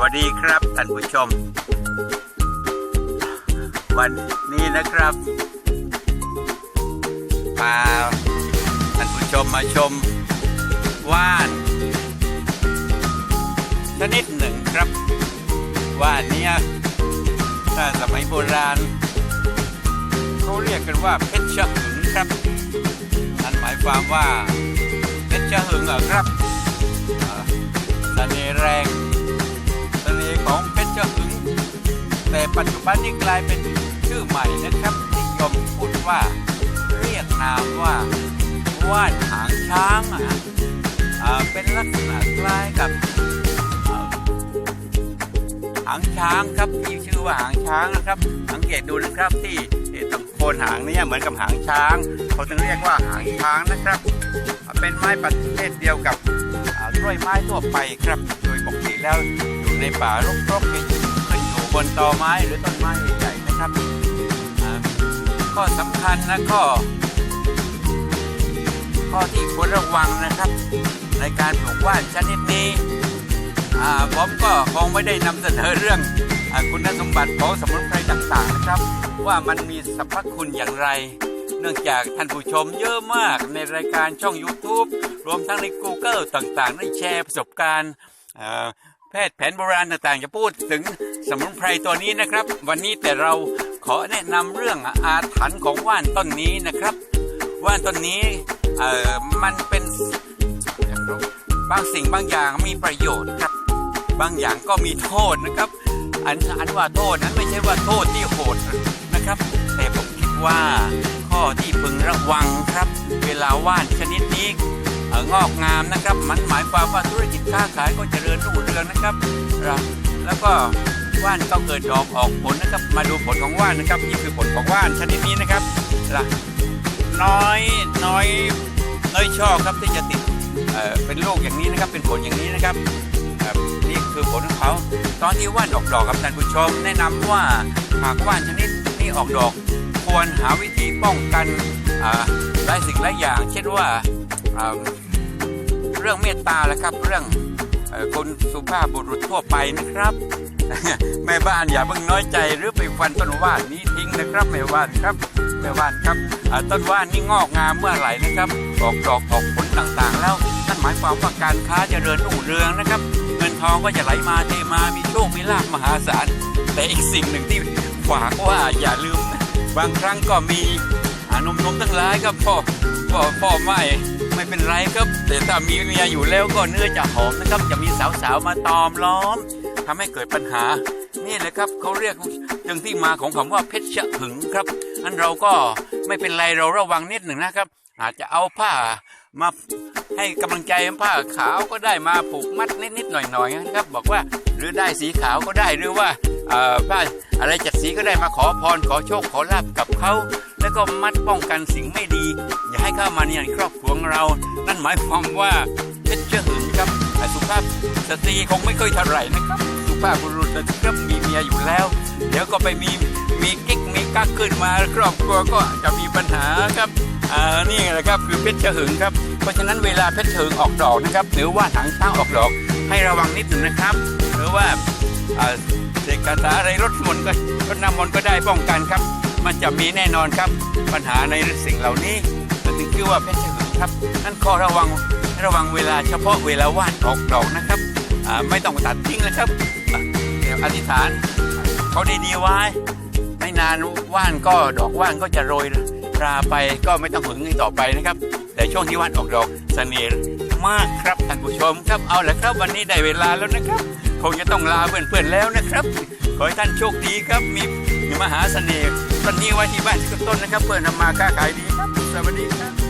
วัสดีครับท่านผู้ชม วันนี้นะครับพาท่านผู้ชมมาชมว่าน ชนิดหนึ่งครับ ว่านเนี้ยถ้าสมัยโบราณเขาเรียกกันว่าเพชรหึงครับนั่นหมายความว่าเพชรหึงเหรอครับ ปัจจุบันนี้กลายเป็นชื่อใหม่นะครับนิยมพูดว่า เรียกนามว่าว่านหางช้างอะเป็นลักษณะคล้ายกับหางช้างครับที่ชื่อว่าหางช้างนะครับ สังเกตดูนะครับที่ตรงโคนหางเนี่ยเหมือนกับหางช้างเขาจึงเรียกว่าหางช้างนะครับ เป็นไม้ประเภทเดียวกับกล้วยไม้ทั่วไปครับ โดยปกติแล้วอยู่ในป่ารกๆนี่ บนตอไม้หรือต้นไม้ใหญ่ๆนะครับข้อสำคัญนะข้อข้อที่ควรระวังนะครับ ในการปลูกว่านชนิดนี้อ่าผมก็คงไม่ได้นำเสนอเรื่องอคุณสมบัติของสมุนไพรต่างๆนะครับ ว่ามันมีสรรพคุณอย่างไร เนื่องจากท่านผู้ชมเยอะมากในรายการช่อง YouTube รวมทั้งใน Google ต่างๆ ได้แชร์ประสบการณ์อ่อ แพทย์แผนโบราณต่างๆ จะพูดถึงสมุนไพรตัวนี้นะครับ วันนี้แต่เราขอแนะนำเรื่องอาถรรพ์ของว่านต้นนี้นะครับ ว่านต้นนี้เอ่อมันเป็นบางสิ่งบางอย่างมีประโยชน์ครับ บางอย่างก็มีโทษนะครับ อันอันว่าโทษนั้นไม่ใช่ว่าโทษที่โหดนะครับ แต่ผมคิดว่าข้อที่พึงระวังครับ เวลาว่านชนิดนี้ งอกงามนะครับ มันหมายความว่าธุรกิจค้าขายก็เจริญรุ่งเรืองนะครับแล้วก็ว่านก็เกิดดอกออกผลนะครับ มาดูผลของว่านนะครับนี่คือผลของว่านชนิดนี้นะครับล่ะน้อยน้อยน้อยช่อครับที่จะติดเเป็นลูกอย่างนี้นะครับ เป็นผลอย่างนี้นะครับนี่คือผลของเขาตอนที่ว่านออกดอกครับท่านผู้ชม แนะนำว่าหากว่านชนิดนี้ออกดอก ควรหาวิธีป้องกันหลายสิ่งหลายอย่าง เช่นว่า เรื่องเมตตาแหละครับ เรื่องคนสุภาพบุรุษทั่วไปนะครับ แม่บ้านอย่าเพิ่งน้อยใจหรือไปฟันต้นว่านนี้ทิ้งนะครับแม่บ้านครับแม่บ้านครับต้นว่านนี่งอกงามเมื่อไหร่นะครับออกดอกออกผลต่างๆ แล้วนั่นหมายความว่าการค้าจเจริญรุ่งเรืองนะครับ เงินทองก็จะไหลมาเทมามีโชคมีลาภมหาศาลแต่อีกสิ่งหนึ่งที่ฝากว่าอย่าลืม บางครั้งก็มีหนุ่มๆทั้งหลายครับพ่อพ่อพ่อไม่ ไม่เป็นไรครับ แต่ถ้ามีเมียอยู่แล้วก็เนื้อจะหอมนะครับ จะมีสาวๆมาตอมล้อมทำให้เกิดปัญหา นี่แหละครับเขาเรียกจึงที่มาของคำว่าเพชรหึงครับอันเราก็ไม่เป็นไรเราระวังนิดหนึ่งนะครับ อาจจะเอาผ้ามาให้กำลังใจผ้าขาวก็ได้มาผูกมัดนิดๆหน่อยๆนะครับ บอกว่าหรือได้สีขาวก็ได้หรือว่าผ้าอะไรจัดสีก็ได้มาขอพรขอโชคขอลาบกับเขา แล้วก็มัดป้องกันสิ่งไม่ดี อย่าให้เข้ามาในครอบครัวของเรา นั่นหมายความว่าเพชรหึงครับสุภาพสตรีคงไม่ค่อยเท่าไหร่นะครับ สุภาพบุรุษนะครับมีเมียอยู่แล้ว เดี๋ยวก็ไปมีมีกิ๊กมีกักขึ้นมาครอบครัวก็จะมีปัญหาครับอ่านี่แหละครับคือเพชรหึงครับ เพราะฉะนั้นเวลาเพชรหึงออกดอกนะครับ หรือว่าถังช้างออกดอก ให้ระวังนิดหนึ่งนะครับ หรือว่าเสกคาถาอะไรรถมนก็รถน้ำมนก็ได้ป้องกันครับ มันจะมีแน่นอนครับ ปัญหาในสิ่งเหล่านี้มันถึงชื่อว่าเพชรหึงครับนั่นข้อระวังระวังเวลาเฉพาะเวลาว่านออกดอกนะครับไม่ต้องตัดทิ้งนะครับอะเดี๋ยวอธิษฐานเขาดีๆไว้ ไม่นานว่านก็ดอกว่านก็จะโรยราไปก็ไม่ต้องหึงต่อไปนะครับ แต่ช่วงที่ว่านออกดอกเสน่ห์มากครับท่านผู้ชมครับเอาละครับวันนี้ได้เวลาแล้วนะครับคงจะต้องลาเพื่อนๆแล้วนะครับ ขอให้ท่านโชคดีครับมีมีมหาเสน่ห์ ตอนนี้ไว้ที่บ้านทุกต้นนะครับ เปิดทำมาค้าขายดีครับสวัสดีครับ